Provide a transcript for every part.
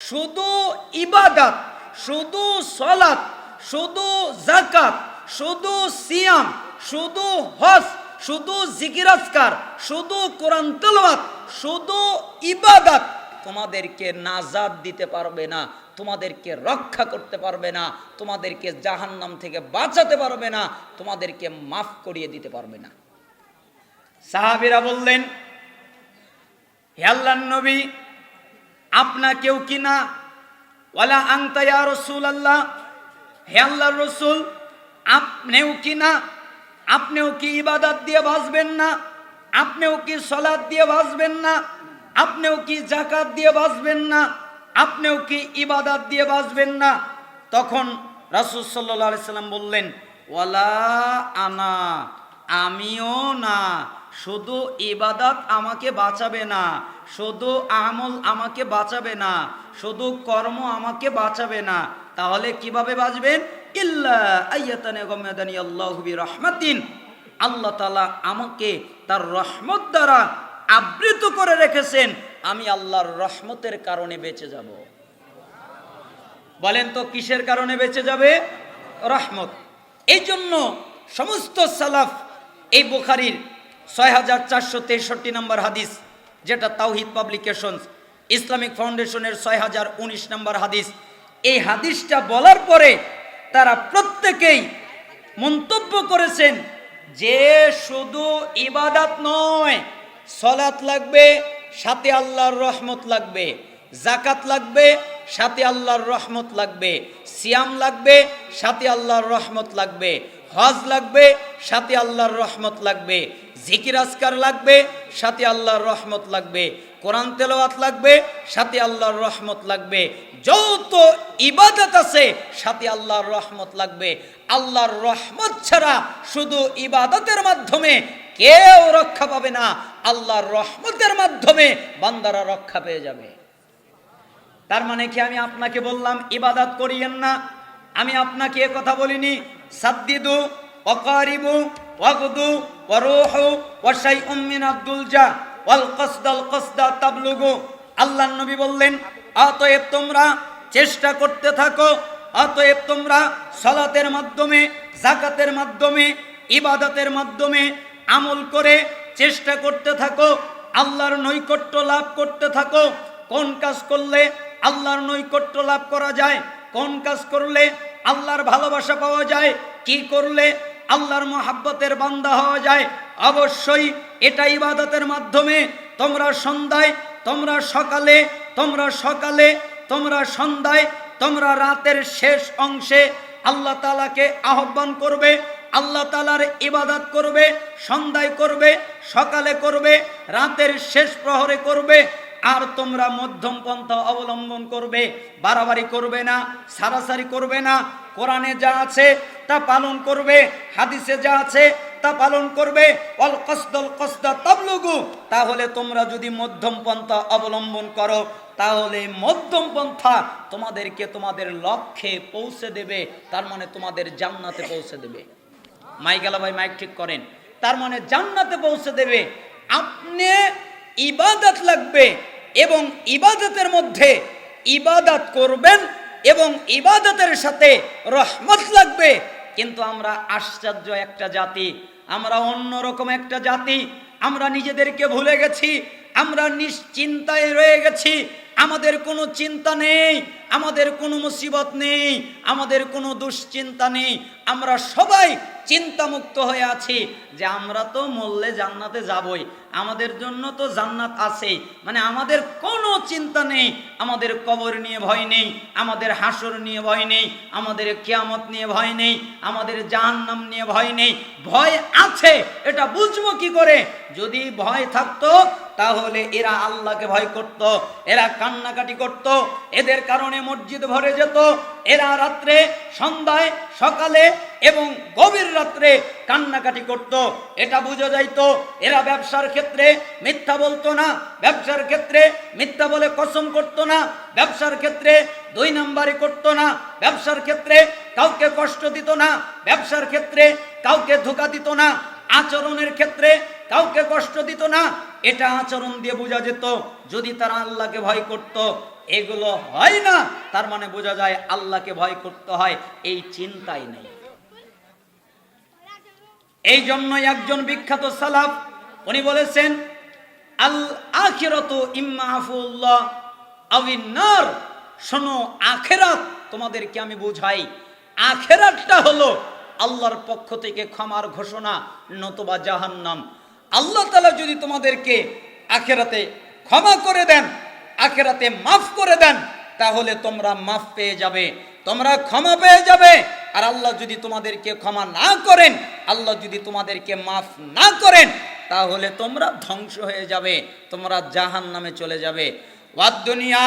শুধু ইবাদত, শুধু সলাত, শুধু জাকাত শুধু সিয়াম, শুধু হজ, শুধু জিকিরাজকার, শুধু কোরআন তেলাওয়াত, শুধু ইবাদত তোমাদেরকে নাজাদ দিতে পারবে না, তোমাদেরকে রক্ষা করতে পারবে না, তোমাদেরকে জাহান্নাম থেকে বাঁচাতে পারবে না, তোমাদেরকে মাফ করিয়ে দিতে পারবে না। সাহাবিরা বললেন, হে আল্লাহর নবী আপনাকেও কি না? ওয়ালা আংতা ইয়া রসুল আল্লাহ হে আল্লাহর রসুল, আপনিও কি না? আপনিও কি ইবাদত দিয়ে বাঁচবেন না? আপনিও কি সলাদ দিয়ে বাঁচবেন না? আপনিও কি জাকাত দিয়ে বাঁচবেন না? আপনিও কি ইবাদত দিয়ে বাঁচবেন না? তখন রাসুল সাল্লাহ সাল্লাম বললেন, ওয়ালা আনা, আমিও না। শুধু ইবাদত আমাকে বাঁচাবে না, শুধু আমল আমাকে বাঁচাবে না, শুধু কর্ম আমাকে বাঁচাবে না। তাহলে কীভাবে বাঁচবেন? রহমাতিন আল্লাহ তালা আমাকে তার রহমত দ্বারা আবৃত করে রেখেছেন, আমি আল্লাহর রহমতের কারণে বেঁচে যাব। বলেন তো কিসের কারণে বেঁচে যাবে? রহমত। এই জন্য সমস্ত সালাফ এই বুখারির ছয় হাজার চারশো তেষট্টি নম্বর হাদিস, যেটা তাওহিদ পাবলিকেশনস। ইসলামিক ফাউন্ডেশনের ছয় হাজার উনিশ নম্বর হাদিস। এই হাদিসটা বলার পরে তারা প্রত্যেকেই মন্তব্য করেছেন যে শুধু ইবাদাত নয় সলাত লাগবে, সাথে আল্লাহর রহমত লাগবে জাকাত লাগবে, সাথে আল্লাহর রহমত লাগবে, সিয়াম লাগবে, সাথে আল্লাহর রহমত লাগবে, হজ লাগবে, সাথে আল্লাহর রহমত লাগবে জিকির আসকার লাগবে, সাথে আল্লাহর রহমত লাগবে, কোরআন তেলাওয়াত লাগবে, সাথে আল্লাহর রহমত লাগবে, যত ইবাদত আছে, সাথে আল্লাহর রহমত লাগবে। আল্লাহর রহমত ছাড়া শুধু ইবাদতের মাধ্যমে কেউ রক্ষা পাবে না, আল্লাহর রহমতের মাধ্যমে বান্দারা রক্ষা পেয়ে যাবে। তার মানে কি আমি আপনাকে বললাম, ইবাদত করিয়েন না। আমি আপনাকে কথা বলিনি, সাদ্দিদু, অকারিবু, ওয়াগদু ওয়ারুহু ওয়াশাইউম মিন আব্দুলজা ওয়াল কসদাল আল্লাহর নবী বললেন, অতএব তোমরা চেষ্টা করতে থাকো, অতএব তোমরা সলাতের মাধ্যমে জাকাতের মাধ্যমে, ইবাদতের মাধ্যমে আমল করে চেষ্টা করতে থাকো, আল্লাহর নৈকট্য লাভ করতে থাকো। কোন কাজ করলে আল্লাহর নৈকট্য লাভ করা যায়? কোন কাজ করলে আল্লাহর ভালোবাসা পাওয়া যায়? কি করলে আল্লাহর মহাব্বতের বান্দা হওয়া যায়। অবশ্যই এটা ইবাদতের মাধ্যমে তোমরা সন্ধ্যায়, তোমরা সকালে তোমরা সকালে, তোমরা সন্ধ্যায়, তোমরা রাতের শেষ অংশে আল্লাহ তালাকে আহ্বান করবে, আল্লাহ তালার ইবাদত করবে, সন্ধ্যায় করবে, সকালে করবে, রাতের শেষ প্রহরে করবে আর তোমরা মধ্যম পন্থা অবলম্বন করবে, বাড়াবাড়ি করবে না, সারাসারি করবে না, কোরআনে যা আছে তা পালন করবে, হাদিসে যা আছে তা পালন করবে অল কসদল কসদা তাবলুগু। তাহলে তোমরা যদি মধ্যম পন্থা অবলম্বন করো, তাহলে মধ্যম পন্থা তোমাদেরকে তোমাদের লক্ষ্যে পৌঁছে দেবে, তার মানে তোমাদের জান্নাতে পৌঁছে দেবে। মাইক ভাই, মাইক ঠিক করেন। তার মানে জান্নাতে পৌঁছে দেবে। আপনি ইবাদত লাগবে এবং ইবাদতের মধ্যে ইবাদত করবেন এবং ইবাদতের সাথে রহমত লাগবে। কিন্তু আমরা আশ্চর্য একটা জাতি, আমরা অন্যরকম একটা জাতি, আমরা নিজেদেরকে ভুলে গেছি, আমরা নিশ্চিন্তায় রয়ে গেছি, আমাদের কোনো চিন্তা নেই। আমাদের কোনো মুসিবত নেই, আমাদের কোনো দুশ্চিন্তা নেই, আমরা সবাই চিন্তামুক্ত হয়ে আছি যে আমরা তো মরলে জান্নাতে যাবই, আমাদের জন্য তো জান্নাত আছে মানে আমাদের কোনো চিন্তা নেই, আমাদের কবর নিয়ে ভয় নেই, আমাদের হাসর নিয়ে ভয় নেই, আমাদের কেয়ামত নিয়ে ভয় নেই, আমাদের জাহান্নাম নিয়ে ভয় নেই, ভয় আছে, এটা বুঝব কি করে? যদি ভয় থাকতো, তাহলে এরা আল্লাহকে ভয় করত, এরা কান্নাকাটি করত, এদের কারণে মসজিদ ভরে যেত। এরা রাত্রে, সন্ধ্যায়, সকালে এবং গভীর রাত্রে কান্নাকাটি করত। এটা বোঝা যাইত, এরা ব্যবসার ক্ষেত্রে মিথ্যা বলতো না। ব্যবসার ক্ষেত্রে মিথ্যা বলে কসম করতো না। ব্যবসার ক্ষেত্রে দুই নাম্বারই করতো না। ব্যবসার ক্ষেত্রে কাউকে কষ্ট দিত না। ব্যবসার ক্ষেত্রে কাউকে ধোকা দিত না। আচরণের ক্ষেত্রে কাউকে কষ্ট দিত না। এটা আচরণ দিয়ে বোঝা যেত। যদি তারা আল্লাহকে ভয় করত এগুলো হয় না। তার মানে বোঝা যায় আল্লাহকে ভয় করতে হয়, এই চিন্তাই নেই। এই জন্যই একজন বিখ্যাত সালাফ, উনি বলেছেন আল আখিরাত ইম্মা আফুল্লাহ আবিন্নার শোনো, আখেরাত তোমাদেরকে আমি বুঝাই, আখেরাতটা হলো আল্লাহর পক্ষ থেকে ক্ষমার ঘোষণা, নতবা জাহান্নাম। আল্লাহ তালা যদি তোমাদেরকে আখেরাতে ক্ষমা করে দেন আখেরাতে মাফ করে দেন, তাহলে তোমরা মাফ পেয়ে যাবে, তোমরা ক্ষমা পেয়ে যাবে। আর আল্লাহ যদি তোমাদেরকে ক্ষমা না করেন, আল্লাহ যদি তোমাদেরকে মাফ না করেন, তাহলে তোমরা ধ্বংস হয়ে যাবে, তোমরা জাহান নামে চলে যাবে। ওয়াদ দুনিয়া,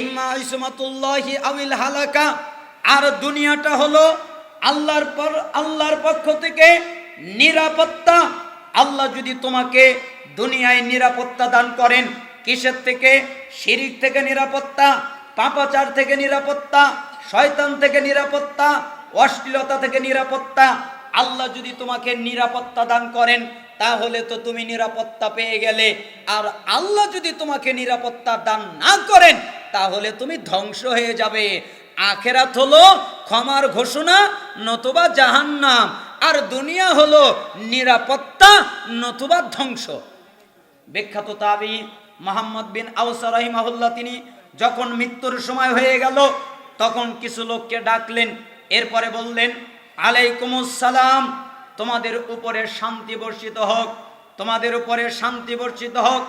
ইম্মা ইসমাতুল্লাহি আবিল হালাকা, আর দুনিয়াটা হলো আল্লাহর পর, আল্লাহর পক্ষ থেকে নিরাপত্তা। আল্লাহ যদি তোমাকে দুনিয়ায় নিরাপত্তা দান করেন কিসের থেকে? শিরিক থেকে নিরাপত্তা, পাপাচার থেকে নিরাপত্তা, শয়তান থেকে নিরাপত্তা, অশ্লীলতা থেকে নিরাপত্তা। আল্লাহ যদি তোমাকে নিরাপত্তা দান করেন, তাহলে তো তুমি নিরাপত্তা পেয়ে গেলে। আর আল্লাহ যদি তোমাকে নিরাপত্তা দান না করেন, তাহলে তুমি ধ্বংস হয়ে যাবে। আখেরাত হলো ক্ষমার ঘোষণা, নতুবা জাহান্নাম। আর দুনিয়া হলো নিরাপত্তা, নতুবা ধ্বংস। বিখ্যাত তাবি মোহাম্মদ বিন আউসা রহিমাহুল্লাহ, তিনি যখন মৃত্যুর সময় হয়ে গেল, তখন কিছু লোককে ডাকলেন, এরপরে বললেন আলাইকুমুসালাম তোমাদের উপরে শান্তি বর্ষিত হোক, তোমাদের উপরে শান্তি বর্ষিত হোক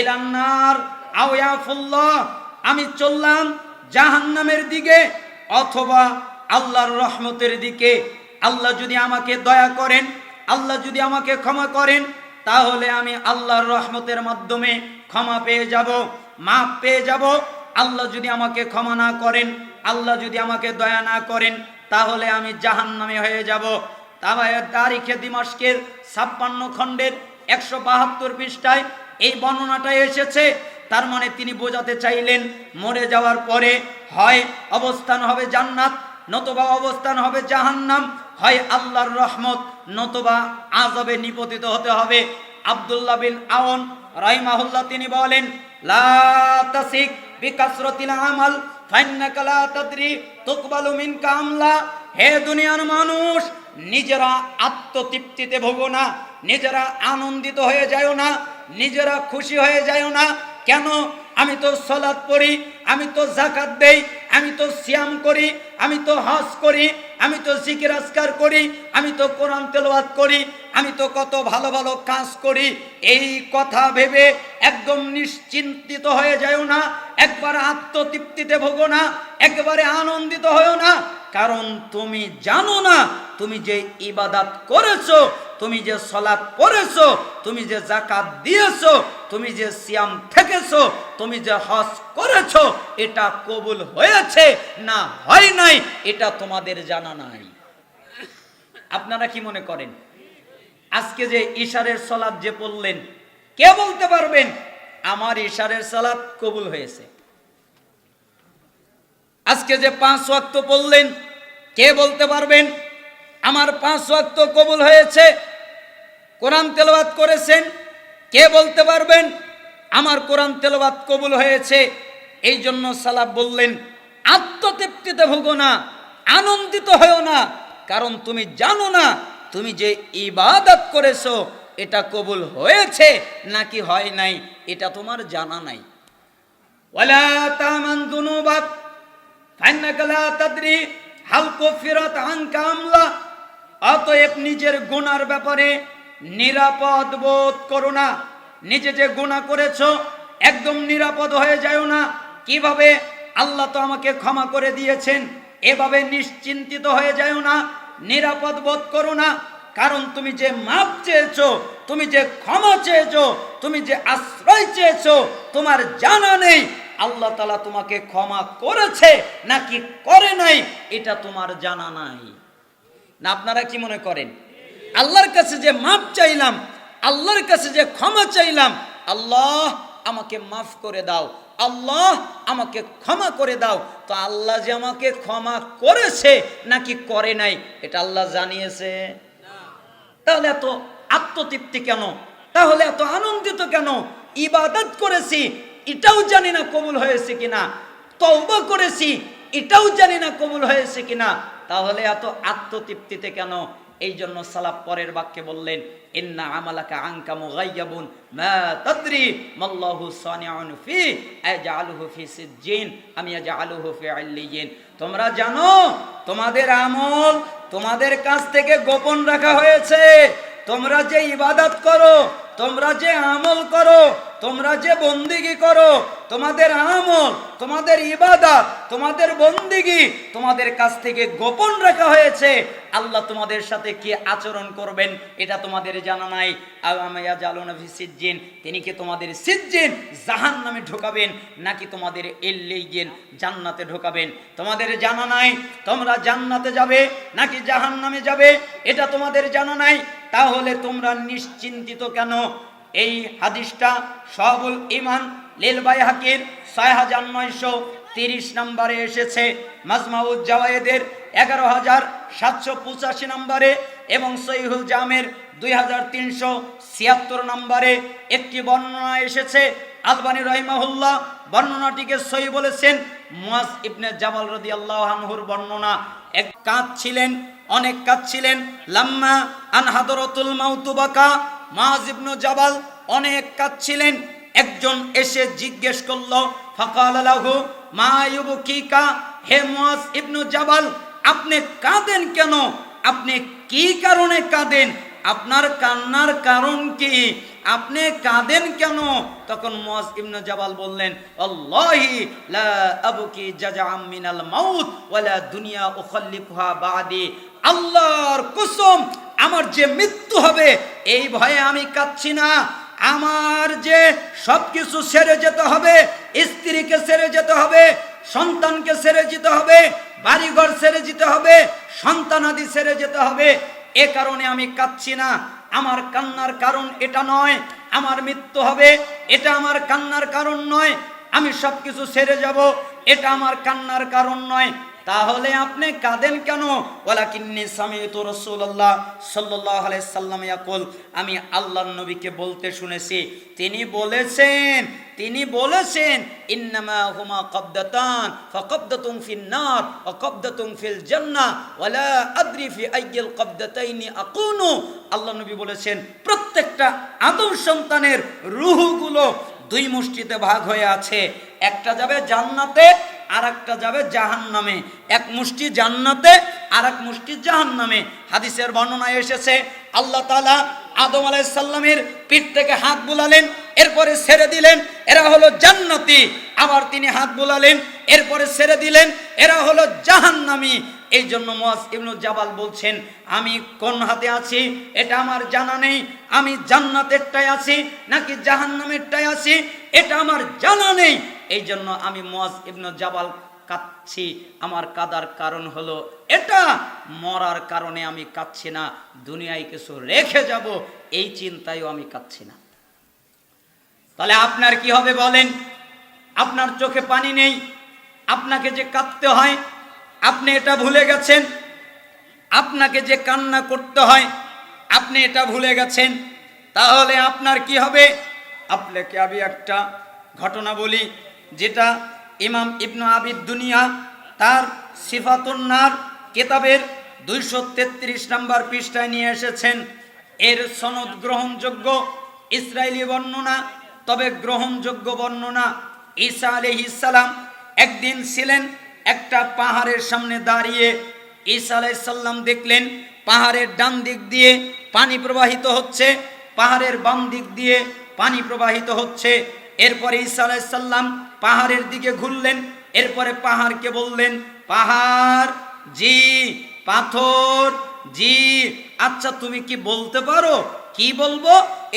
এলান্নার আউয়াফুল্লাহ আমি চললাম জাহান্নামের দিকে, অথবা আল্লাহর রহমতের দিকে। আল্লাহ যদি আমাকে দয়া করেন, আল্লাহ যদি আমাকে ক্ষমা করেন, তাহলে আমি আল্লাহর রহমতের মাধ্যমে ক্ষমা পেয়ে যাব মাপ পেয়ে যাব। আল্লাহ যদি আমাকে ক্ষমা না করেন, আল্লাহ যদি আমাকে দয়া না করেন, তাহলে আমি জাহান্নামে হয়ে যাব। তারিখে দিমাসকের ছাপ্পান্ন খণ্ডের একশো বাহাত্তর পৃষ্ঠায় এই বর্ণনাটা এসেছে। তার মানে তিনি বোঝাতে চাইলেন, মরে যাওয়ার পরে হয় অবস্থান হবে জান্নাত, নতুবা অবস্থান হবে জাহান্নাম, হয় আল্লাহর রহমত, নতুবা আজবে নিপতিত হতে হবে। আব্দুল্লাহ বিন আওন রাহিমাহুল্লাহ তিনি বলেন, লা তাসিক বিকাসরতিল আমাল, ফাইন্নাকা লা তাদরি তুকবালু মিনকা আমলা। হে দুনিয়ার মানুষ, নিজেরা আত্মতৃপ্তিতে ভোগো না, নিজেরা আনন্দিত হয়ে যায়ও না, নিজেরা খুশি হয়ে যায়ও না। কেন? আমি তো সলাদ পড়ি, আমি তো জাকাত দেই, আমি তো সিয়াম করি, আমি তো হজ করি, আমি তো জিকির আজকার করি, আমি তো কোরআন তেলবাদ করি, আমি তো কত ভালো ভালো কাজ করি। এই কথা ভেবে একদম নিশ্চিন্তিত হয়ে যায়ও না, একবার আত্মতৃপ্তিতে ভোগো না, একবারে আনন্দিত হয়েও না কারণ তুমি জানো না, তুমি যে ইবাদাত করেছ, তুমি যে সলাৎ পড়েছো, তুমি যে জাকাত দিয়েছ, তুমি যে সিয়াম থেকেছো, তুমি যে হজ করেছ, এটা কবুল হয়েছে না হয় নাই, এটা তোমাদের জানা নাই। আপনারা কি মনে করেন? আজকে যে ইশারের সলাৎ যে পড়লেন, কে বলতে পারবেন? আমার ইশারের সলাৎ কবুল হয়েছে। আজকে যে পাঁচ ওয়াক্ত বললেন, কে বলতে পারবেন? আমার পাঁচ ওয়াক্ত কবুল হয়েছে, কোরআন তেলাওয়াত করেছেন, কে বলতে পারবেন? আমার কোরআন তেলাওয়াত কবুল হয়েছে এই জন্য সালাব বললেন, আত্মতৃপ্তিতে ভোগো না, আনন্দিত হয়েও না, কারণ তুমি জানো না, তুমি যে ইবাদত করেছ, এটা কবুল হয়েছে নাকি হয় নাই, এটা তোমার জানা নাই। ওয়ালা তামান দুনুবাক অতএব নিজের গুনার ব্যাপারে নিরাপদ বোধ করো না। নিজে যে গুনাহ করেছ, একদম নিরাপদ হয়ে যাও না। কীভাবে? আল্লাহ তো আমাকে ক্ষমা করে দিয়েছেন। এভাবে নিশ্চিন্তিত হয়ে যাও না। নিরাপদ বোধ করো না। কারণ তুমি যে মাপ চেয়েছো, তুমি যে ক্ষমা চেয়েছো, তুমি যে আশ্রয় চেয়েছো, তোমার জানা নেই। আল্লাহ তালা তোমাকে ক্ষমা করেছে নাকি করে নাই, এটা তোমার জানা নাই। না, আপনারা কি মনে করেন? আল্লাহর কাছে যে মাপ চাইলাম, আল্লাহর কাছে যে ক্ষমা চাইলাম, আল্লাহ আমাকে মাফ করে দাও, আল্লাহ আমাকে ক্ষমা করে দাও। তো আল্লাহ যে আমাকে ক্ষমা করেছে নাকি করে নাই, এটা আল্লাহ জানিয়েছে। তাহলে এত আত্মতৃপ্তি কেন? তাহলে এত আনন্দিত কেন? ইবাদত করেছি এটাও জানি না কবুল হয়েছে কিনা। তওবা করেছি, এটাও জানি না কবুল হয়েছে কিনা। তাহলে এত আত্মতৃপ্তিতে কেন এই জন্য সালাফ পরের বাক্যে বললেন, ইন্না আমালাকা আনকা মুগাইয়াবুন, মা তাদরি, মাল্লাহু সানিউন ফি, আজআলুহু ফি সিজ্জিন, আমি আজআলুহু ফি আল্লিয়িন তোমরা জানো, তোমাদের আমল তোমাদের কাছ থেকে গোপন রাখা হয়েছে। তোমরা যে ইবাদত করো, তোমরা যে আমল করো তোমরা যে বন্দিগি করো, তোমাদের আমল, তোমাদের ইবাদত, তোমাদের বন্দিগি, তোমাদের কাছ থেকে গোপন রাখা হয়েছে, আল্লাহ তোমাদের সাথে কি আচরণ করবেন, এটা তোমাদের জানা নাই। জালুনভি সিজ্জিন, তিনি কি তোমাদের সিজ্জিন জাহান নামে ঢোকাবেন, নাকি তোমাদের এল্লেইগেন জান্নাতে ঢোকাবেন? তোমাদের জানা নাই, তোমরা জান্নাতে যাবে, নাকি জাহান নামে যাবে, এটা তোমাদের জানা নাই? তাহলে তোমরা নিশ্চিন্তিত কেন? এই হাদিসটা সবুল ইমান লীলবাই হাকির ছয় হাজার নয়শো তিরিশ নম্বরে এসেছে। মাজমাউদ জাওয়ায়েদের এগারো হাজার সাতশো পঁচাশি নম্বরে এবং সহিহুল জামের দুই হাজার তিনশো ছিয়াত্তর নম্বরে একটি বর্ণনা এসেছে। আলবানী রহিমাহুল্লাহ বর্ণনাটিকে সহি বলেছেন। মুয়াজ ইবনে জামাল রদি আল্লাহানহুর বর্ণনা, এক কাঁধ ছিলেন অনেক কাজ ছিলেন লাম্মা আনহাদরতুল মাউতুবাকা মাজ ইবনু জাবাল অনেক কাজ ছিলেন একজন এসে জিজ্ঞেস করল, ফকাল আলাহু মা ইউবকিকা? হে মুয়াজ ইবনু জাবাল, আপনি কাঁদেন কেন? আপনি কি কারণে কাঁদেন? আপনার কান্নার কারণ কি? আপনি কাঁদেন কেন? তখন মুয়াজ ইবনু জাবাল বললেন, আল্লাহি লা আবকি জাজাআম মিনাল মাউত ওয়ালা দুনিয়া উখাল্লিকুহা বাদি। আল্লাহর কসম আমার যে মৃত্যু হবে, এই ভয়ে আমি কাঁদছি না। আমার যে সবকিছু সেরে যেতে হবে, স্ত্রীকে সেরে যেতে হবে, সন্তানকে সেরে যেতে হবে, বাড়িঘর সেরে যেতে হবে সন্তানাদি সেরে যেতে হবে, এ কারণে আমি কাঁদছি না। আমার কান্নার কারণ এটা নয়, আমার মৃত্যু হবে, এটা আমার কান্নার কারণ নয়, আমি সব কিছু সেরে যাব, এটা আমার কান্নার কারণ নয়। তাহলে আপনি কাঁদেন কেন? ওলা কিন্নি সামিতু রাসূলুল্লাহ সাল্লাল্লাহু আলাইহি সাল্লাম ইয়াকুল, আমি আল্লাহর নবীকে বলতে শুনেছি। তিনি বলেছেন তিনি বলেছেন কবদাতান ওয়ালা কবদাতাইনি আল্লাহ নবী বলেছেন, প্রত্যেকটা আদম সন্তানের রুহগুলো দুই মুষ্টিতে ভাগ হয়ে আছে। একটা যাবে জান্নাতে আর একটা যাবে জাহান নামে এক মুষ্টি জান্নাতে আর এক মুষ্টি জাহান নামে হাদিসের বর্ণনায় এসেছে, আল্লাহ তালা আদম আলাইসাল্লামের পিঠ থেকে হাত বুলালেন, এরপরে ছেড়ে দিলেন, এরা হলো জান্নাতি। আবার তিনি হাত বুলালেন, এরপরে ছেড়ে দিলেন, এরা হলো জাহান্নামি। এই জন্য মোয়াজ ইবনু জাবাল বলছেন, আমি কোন হাতে আছি? এটা আমার জানা নেই। আমি জান্নাতেরটাই আছি নাকি জাহান্নামেরটাই আছি? এটা আমার জানা নেই। এই জন্য আমি মোয়াজ ইবনু জাবাল কাঁদছি। আমার কাদার কারণ হলো এটা। মরার কারণে আমি কাঁদছি না, দুনিয়ায় কিছু রেখে যাব, এই চিন্তায়ও আমি কাঁদছি না। তাহলে আপনার কি হবে বলেন? আপনার চোখে পানি নেই, আপনাকে যে কাঁদতে হয়, আপনি এটা ভুলে গেছেন? আপনাকে যে কান্না করতে হয়, আপনি এটা ভুলে গেছেন? তাহলে আপনার কি হবে? আপনাকে আমি একটা ঘটনা বলি। যেটা ইমাম ইবনু আবিদ দুনিয়া তার সিফাতুন্নার কেতাবের দুইশো তেত্রিশ নম্বর পৃষ্ঠায় নিয়ে এসেছেন। এর সনদ গ্রহণযোগ্য ইসরায়েলি বর্ণনা, তবে গ্রহণযোগ্য বর্ণনা ঈসা আলহিসাল্লাম একদিন ছিলেন একটা পাহাড়ের সামনে দাঁড়িয়ে। ঈসা আলাইসাল্লাম দেখলেন পাহাড়ের ডান দিক দিয়ে পানি প্রবাহিত হচ্ছে, পাহাড়ের বাম দিক দিয়ে পানি প্রবাহিত হচ্ছে। এরপরে ঈসা আলাইসাল্লাম পাহাড়ের দিকে ঘুরলেন, এরপরে পাহাড়কে বললেন, পাহাড় জি পাথর জি আচ্ছা তুমি কি বলতে পারো? কি বলব?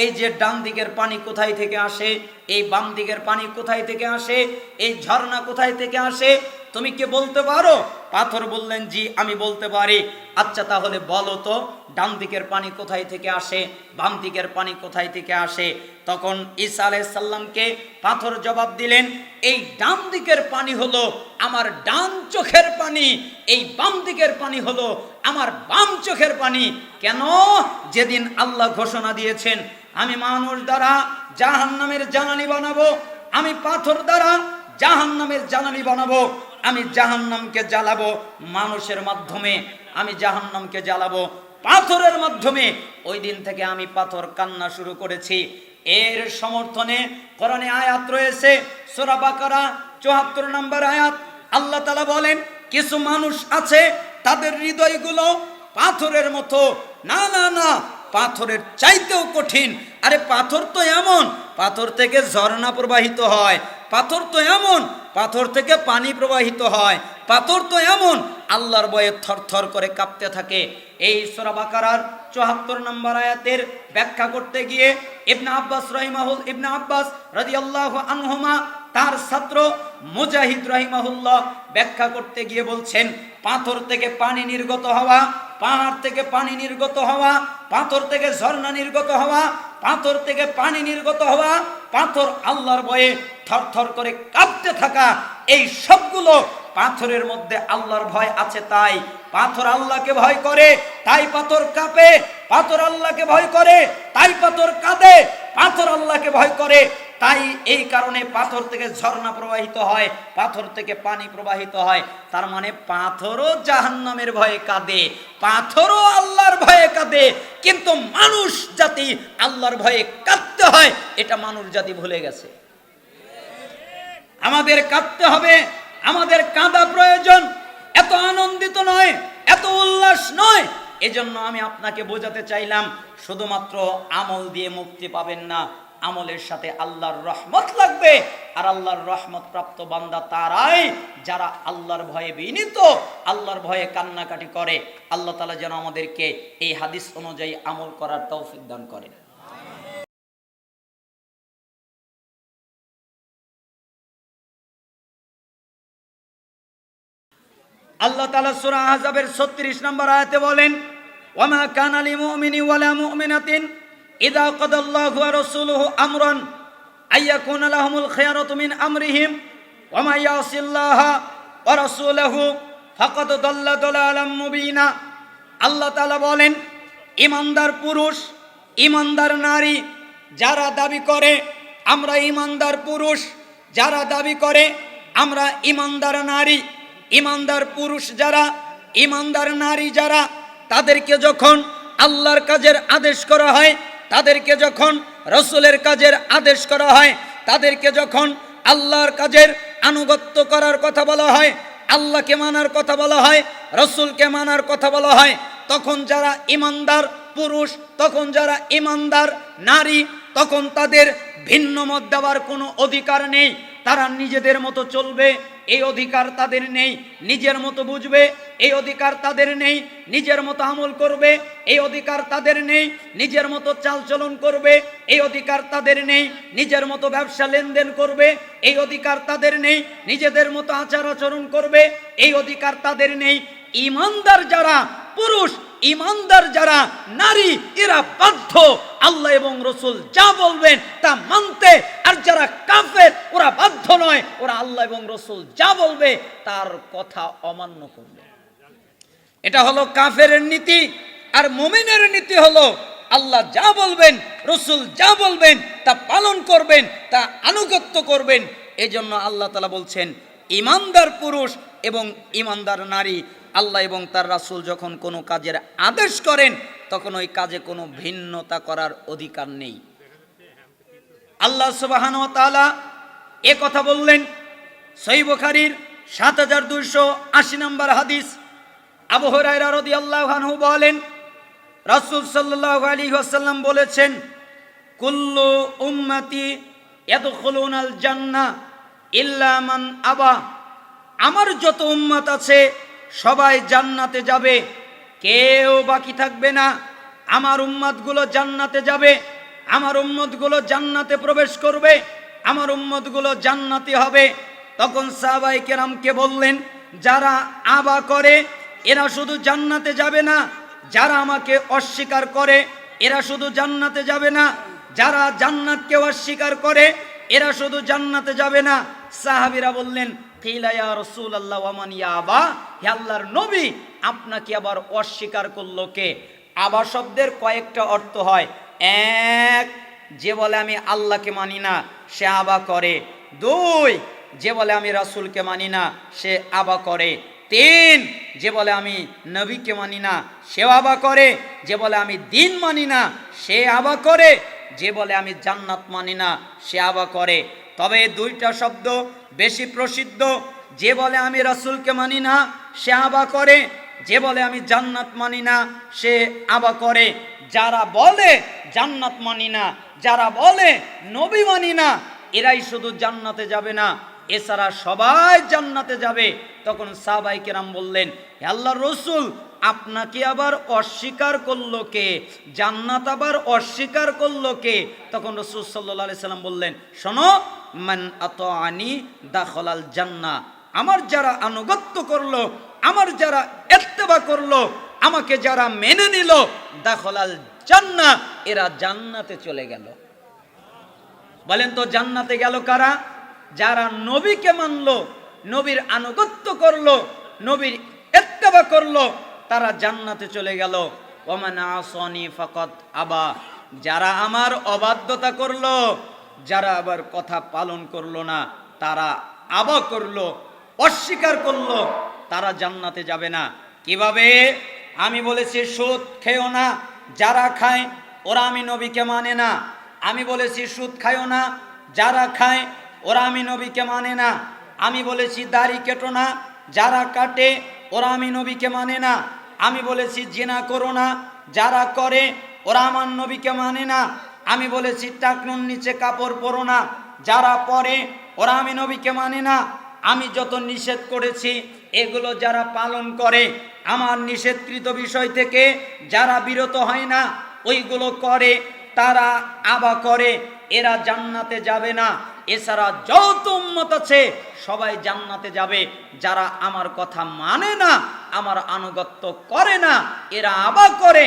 এই যে ডান দিকের পানি কোথায় থেকে আসে? এই বাম দিকের পানি কোথায় থেকে আসে? এই ঝর্ণা কোথায় থেকে আসে? তুমি কি বলতে পারো? পাথর বললেন, জি, আমি বলতে পারি। আচ্ছা তাহলে বলো তো, ডান দিকের পানি কোথায় থেকে আসে? বাম দিকের পানি কোথায় থেকে আসে? তখন ঈসা আলাইসাল্লামকে পাথর জবাব দিলেন, এই ডান দিকের পানি হলো আমার ডান চোখের পানি। এই বাম দিকের পানি হলো আমার বাম চোখের পানি। কেন? যেদিন আল্লাহ ঘোষণা দিয়েছেন, আমি মানুষ দ্বারা জাহান্নামের জানানি বানাবো, আমি পাথর দ্বারা জাহান্নামের জ্বালানি বানাবো। আমি জাহান্নামকে জ্বালাবো মানুষের মাধ্যমে, আমি জাহান্নামকে জ্বালাবো পাথরের মাধ্যমে। ওই দিন থেকে আমি পাথর কান্না শুরু করেছি। এর সমর্থনে কোরআনে আয়াত রয়েছে, সোরা বাকারা 74 নম্বর আয়াত। আল্লাহ তাআলা বলেন, কিছু মানুষ আছে, তাদের হৃদয়গুলো পাথরের মতো। না না না, পাথরের চাইতেও কঠিন। আরে পাথর তো এমন, পাথর থেকে ঝর্ণা প্রবাহিত হয়। পাথর তো এমন, পাথর থেকে পানি প্রবাহিত হয়। পাথর তো এমন, আল্লাহর বয়ে থরথর করে কাঁপতে থাকে। এই সূরা বাকারার চুয়াত্তর নম্বর আয়াতের ব্যাখ্যা করতে গিয়ে ইবনা আব্বাস রহিমাহুল, ইবনা আব্বাস রাজি আল্লাহ আনহুমা, তার ছাত্র মুজাহিদ রহিমাহুল্লাহ ব্যাখ্যা করতে গিয়ে বলছেন, পাথর থেকে পানি নির্গত হওয়া, পাহাড় থেকে পানি নির্গত হওয়া, পাথর থেকে ঝর্ণা নির্গত হওয়া পাথর থেকে পানি নির্গত হওয়া, পাথর আল্লাহর বয়ে থরথর করে কাঁপতে থাকা, এই সবগুলো পাথরের মধ্যে আল্লাহর ভয় আছে তাই। পাথর আল্লাহকে ভয় করে, তাই পাথর কাঁপে। পাথর আল্লাহকে ভয় করে, তাই পাথর কাঁদে। পাথর আল্লাহকে ভয় করে তাই এই কারণে পাথর থেকে ঝর্ণা প্রবাহিত হয়, পাথর থেকে পানি প্রবাহিত হয়। তার মানে পাথরও জাহান্নামের ভয়ে কাঁদে, পাথরও আল্লাহর ভয়ে কাঁদে। কিন্তু মানুষ জাতি আল্লাহর ভয়ে কাঁদতে হয়, এটা মানুষ জাতি ভুলে গেছে। আমাদের কাঁদতে হবে, আমাদের কাঁদা প্রয়োজন। এত আনন্দিত নয়, এত উল্লাস নয়। এজন্য আমি আপনাকে বোঝাতে চাইলাম, শুধুমাত্র আমল দিয়ে মুক্তি পাবেন না আমলের সাথে আল্লাহর রহমত লাগবে। আর আল্লাহর রহমত প্রাপ্ত বান্দা তারাই যারা আল্লাহর ভয়ে বিনীত, আল্লাহর ভয়ে কান্নাকাটি করে, আল্লাহ তালা যেন আমাদেরকে এই হাদিস অনুযায়ী আমল করার তৌফিক দান করেন। আল্লাহ তালা সুরা আহজাবের ছত্রিশ নম্বর আয়াতে বলেন ওমা কান মুমিনি ওয়ালা মুমিনাতিন ইদা কদাল্লাহু ওয়া রাসূলুহু আমরান আইয়াকুন লাহুমুল খিয়ারাতু মিন আমরিহিম ওমা ইয়াসিল্লাহ ওয়া রাসূলুহু ফাকাদ দাল্লা দালালাম মুবিনা। আল্লাহ তাআলা বলেন ইমানদার পুরুষ ইমানদার নারী যারা দাবি করে, আমরা ইমানদার পুরুষ, যারা দাবি করে, আমরা ইমানদার নারী। ইমানদার পুরুষ যারা ইমানদার নারী যারা, তাদেরকে যখন আল্লাহর কাজের আদেশ করা হয় তাদেরকে যখন রসুলের কাজের আদেশ করা হয়, তাদেরকে যখন আল্লাহর কাজের আনুগত্য করার কথা বলা হয়, আল্লাহকে মানার কথা বলা হয়, রসুলকে মানার কথা বলা হয়, তখন যারা ইমানদার পুরুষ, তখন যারা ইমানদার নারী, তখন তাদের ভিন্ন মত দেওয়ার কোনো অধিকার নেই। তারা নিজেদের মতো চলবে এই অধিকার তাদের নেই, নিজের মতো বুঝবে, এই অধিকার তাদের নেই, নিজের মতো আমল করবে, এই অধিকার তাদের নেই, নিজের মতো চালচলন করবে, এই অধিকার তাদের নেই, নিজের মতো ব্যবসা লেনদেন করবে, এই অধিকার তাদের নেই, নিজেদের মতো আচার আচরণ করবে, এই অধিকার তাদের নেই। ইমানদার যারা পুরুষ ইমানদার যারা নারী, এরা বাধ্য। আল্লাহ এবং রসুল যা বলবেন তা মানতে। আর যারা কাফের, ওরা বাধ্য নয়। ওরা আল্লাহ এবং রসুল যা বলবে তার কথা অমান্য করবে। এটা হলো কাফের নীতি, আর মুমিনের নীতি হলো আল্লাহ যা বলবেন, রসুল যা বলবেন, তা পালন করবেন, তা আনুগত্য করবেন। এজন্য জন্য আল্লাহ তালা বলছেন, ইমানদার পুরুষ এবং ইমানদার নারী আল্লাহ এবং তার রাসূল যখন কোনো কাজের আদেশ করেন, তখন ওই কাজে কোনো ভিন্নতা করার অধিকার নেই। আল্লাহ সুবাহান এ কথা বললেন সই বুখারীর সাত হাজার দুইশো আশি নম্বর হাদিস। আবু হুরায়রা রাদিয়াল্লাহু আনহু বলেন, রাসূল সাল্লাল্লাহু আলাইহি ওয়াসাল্লাম বলেছেন, কুল্লু উম্মতি ইয়াদখুলুনাল জান্নাহ ইল্লা মান আবা। আমার যত উম্মত আছে সবাই জান্নাতে যাবে। কেউ বাকি থাকবে না। আমার উম্মতগুলো জান্নাতে যাবে। আমার উম্মতগুলো জান্নাতে প্রবেশ করবে। আমার উম্মতগুলো জান্নাতি হবে। তখন সাহাবাই কেরামকে বললেন, যারা আবা করে, এরা শুধু জান্নাতে যাবে না। যারা আমাকে অস্বীকার করে, এরা শুধু জান্নাতে যাবে না। যারা জান্নাতকে অস্বীকার করে, এরা শুধু জান্নাতে যাবে না। সাহাবিরা বললেন কিলায়া রসুল আল্লাহ ওয়ামান ইয়া আবা? হে আল্লাহর নবী, আপনাকে আবার অস্বীকার করল কে? আবা শব্দের কয়েকটা অর্থ হয়। এক, যে বলে আমি আল্লাহকে মানি না, সে আবা করে। দুই, যে বলে আমি রাসূলকে মানি না, সে আবা করে। তিন, যে বলে আমি নবীকে মানি না, সেও আবা করে। যে বলে আমি দিন মানি না, সে আবা করে। যে বলে আমি জান্নাত মানি না, সে আবা করে। তবে দুইটা শব্দ বেশি প্রসিদ্ধ, যে বলে আমি রাসূলকে মানি না, সে আবা করে। যে বলে আমি জান্নাত মানি না, সে আবা করে। যারা বলে জান্নাত মানি না, যারা বলে নবী মানি না, এরাই শুধু জান্নাতে যাবে না। এছাড়া সবাই জান্নাতে যাবে। তখন সাবাই কেরাম বললেন আল্লাহ রসুল, আপনাকে আবার অস্বীকার করল কে? জান্নাত আবার অস্বীকার করল কে? তখন রসুল সাল্লাহ সাল্লাম বললেন, শোনো মান আত আনি দাখলাল জান্না আমার যারা আনুগত্য করল, আমার যারা এত্তেবা করল, আমাকে যারা মেনে নিল, দাখলাল জান্না এরা জান্নাতে চলে গেল। বলেন তো জান্নাতে গেল কারা? যারা নবীকে মানলো, নবীর আনুগত্য করল, নবীর এত্তেবা করল, তারা জান্নাতে চলে গেল। ওমান আসনি ফাকত আবা। যারা আমার অবাধ্যতা করল যারা আবার কথা পালন করল না, তারা আবা করল, অস্বীকার করল, তারা জান্নাতে যাবে না। কীভাবে? আমি বলেছি, সুদ খেও না, যারা খায়, ওরা আমি নবীকে মানে না। আমি বলেছি, সুদ খায়ও না, যারা খায়, ওরা আমি নবীকে মানে না। আমি বলেছি, দাড়ি কেটো না, যারা কাটে, ওরা আমি নবীকে মানে না। আমি বলেছি, জেনা করো না, যারা করে, ওরা আমার নবীকে মানে না। আমি বলেছি, টাকনুর নিচে কাপড় পরো না, যারা পরে, ওরা আমি নবীকে মানে না। আমি যত নিষেধ করেছি, এগুলো যারা পালন করে, আমার নিষেধকৃত বিষয় থেকে যারা বিরত হয় না, ওইগুলো করে, তারা আবা করে, এরা জান্নাতে যাবে না। এছাড়া যত উম্মত আছে, সবাই জান্নাতে যাবে। যারা আমার কথা মানে না, আমার আনুগত্য করে না, এরা আবা করে,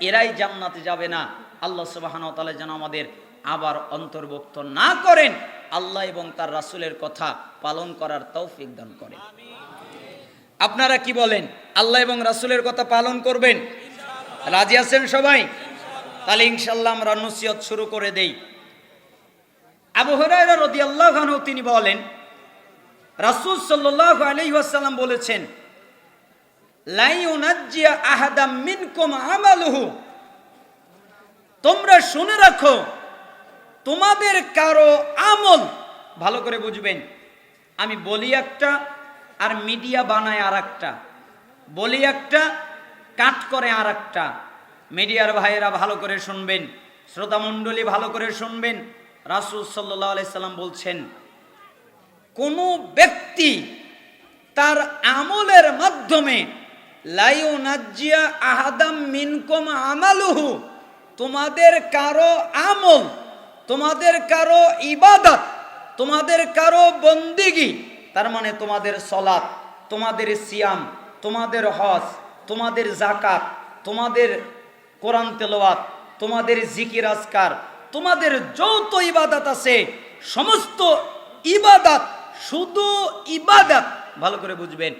এরাই জান্নাতে যাবে না। আল্লাহ সুবাহান তালা যেন আমাদের আবার অন্তর্ভুক্ত না করেন আল্লাহ এবং তার রাসূলের কথা পালন করার তৌফিক দান করেন। আপনারা কি বলেন? আল্লাহ এবং রাসূলের কথা পালন করবেন? রাজি আছেন সবাই? তাহলে ইনশাল্লাহ আমরা নসিহত শুরু করে দেই। আবু রাদিয়াল্লাহু আনহু তিনি বলেন রাসূল ওয়াসাল্লাম বলেছেন লা ইউনাজ্জিয়া আহাদাম মিনকুম আমালুহু। তোমরা শুনে রাখো, তোমাদের কারও আমল ভালো করে বুঝবেন। আমি বলি একটা আর মিডিয়া বানায় আর একটা বলি একটা, কাট করে আর একটা মিডিয়ার ভাইয়েরা ভালো করে শুনবেন শ্রোতামণ্ডলী ভালো করে শুনবেন। রাসুল সাল্লাহ সাল্লাম বলছেন, কোনো ব্যক্তি তার আমলের মাধ্যমে লাইউ নাজিয়া আহাদাম মিনকম আমালুহু তোমাদের কারও আমল, তোমাদের কারও ইবাদত, তোমাদের কারও বন্দিগি, তার মানে তোমাদের সলাৎ, তোমাদের সিয়াম, তোমাদের হজ, তোমাদের জাকাত তোমাদের কোরআন তেলাওয়াত, তোমাদের জিকির আজকার, তোমাদের যৌথ ইবাদত আছে, সমস্ত ইবাদত শুধু ইবাদত। ভালো করে বুঝবেন।